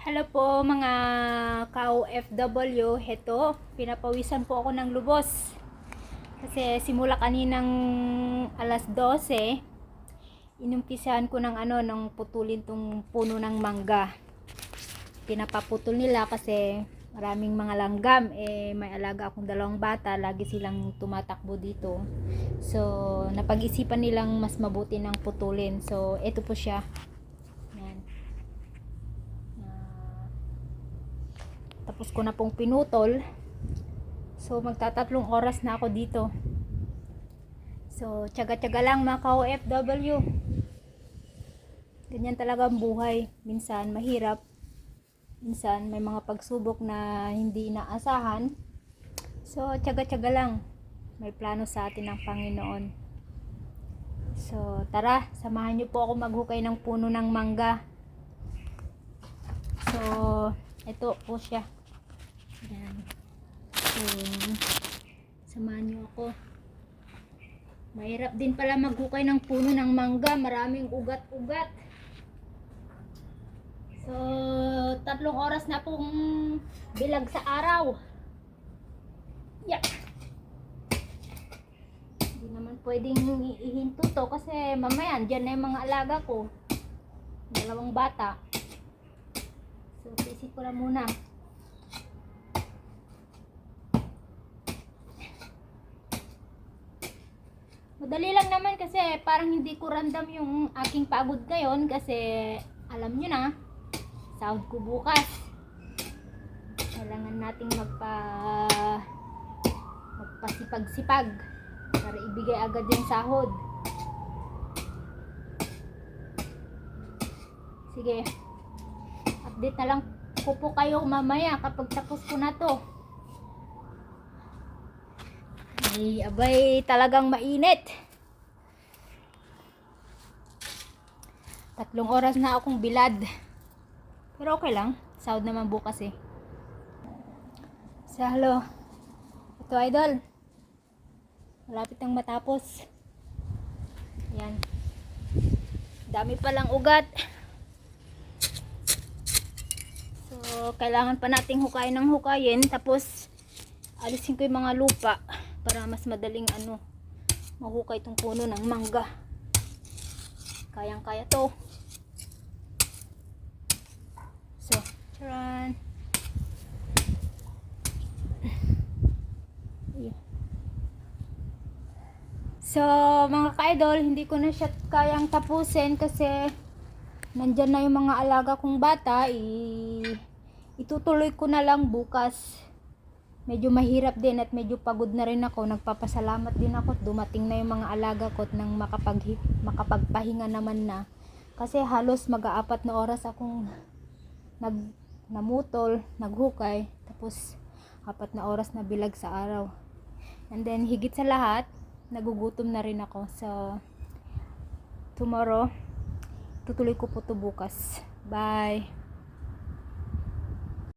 Hello po mga ka-OFW. Heto, pinapawisan po ako ng lubos. Kasi simula kaninang alas 12, inumpisahan ko ng ano, ng putulin tong puno ng mangga. Pinapaputol nila kasi maraming mga langgam. Eh, may alaga akong dalawang bata. Lagi silang tumatakbo dito. So, napag-isipan nilang mas mabuti ng putulin. So, eto po siya. Tapos ko na pong pinutol. So, magtatatlong oras na ako dito. So, tsaga-tsaga lang mga ka-OFW. Ganyan talaga ang buhay. Minsan mahirap. Minsan may mga pagsubok na hindi inaasahan. So, tsaga-tsaga lang. May plano sa atin ng Panginoon. So, tara, samahan niyo po ako maghukay ng puno ng mangga. So, ito po siya. Yan. So, samahan niyo ako. Mahirap din pala maghukay ng puno ng mangga. Maraming ugat-ugat. So, tatlong oras na pong bilag sa araw. Yeah. Hindi naman pwedeng ihinto to kasi mamaya dyan na yung mga alaga ko. Dalawang bata. So, isip ko lang muna. Madali lang naman kasi parang hindi ko random yung aking pagod ngayon kasi alam nyo na, sahod ko bukas. Kailangan nating magpa magpasipag-sipag para ibigay agad yung sahod. Sige. Update na lang ko po kayo mamaya kapag tapos ko na to. Ay, abay, talagang mainit. Tatlong oras na akong bilad. Pero okay lang. Sahod naman bukas eh. Sa hello. Ito idol. Malapit nang matapos. Yan. Dami palang ugat. So, kailangan pa nating hukayin ng hukayin. Tapos, alisin ko yung mga lupa para mas madaling ano mahukay itong puno ng mangga. Kayang kaya to. So charan. So mga ka-idol hindi ko na siya kayang tapusin kasi nandyan na yung mga alaga kong bata. I itutuloy ko na lang bukas medyo mahirap din at medyo pagod na rin ako. Nagpapasalamat din ako at dumating na yung mga alaga ko at nang makapag, makapagpahinga naman na. Kasi halos mag-aapat na oras akong nag namutol, naghukay, tapos apat na oras na bilag sa araw. And then higit sa lahat, nagugutom na rin ako. So tomorrow, tutuloy ko po to bukas. Bye!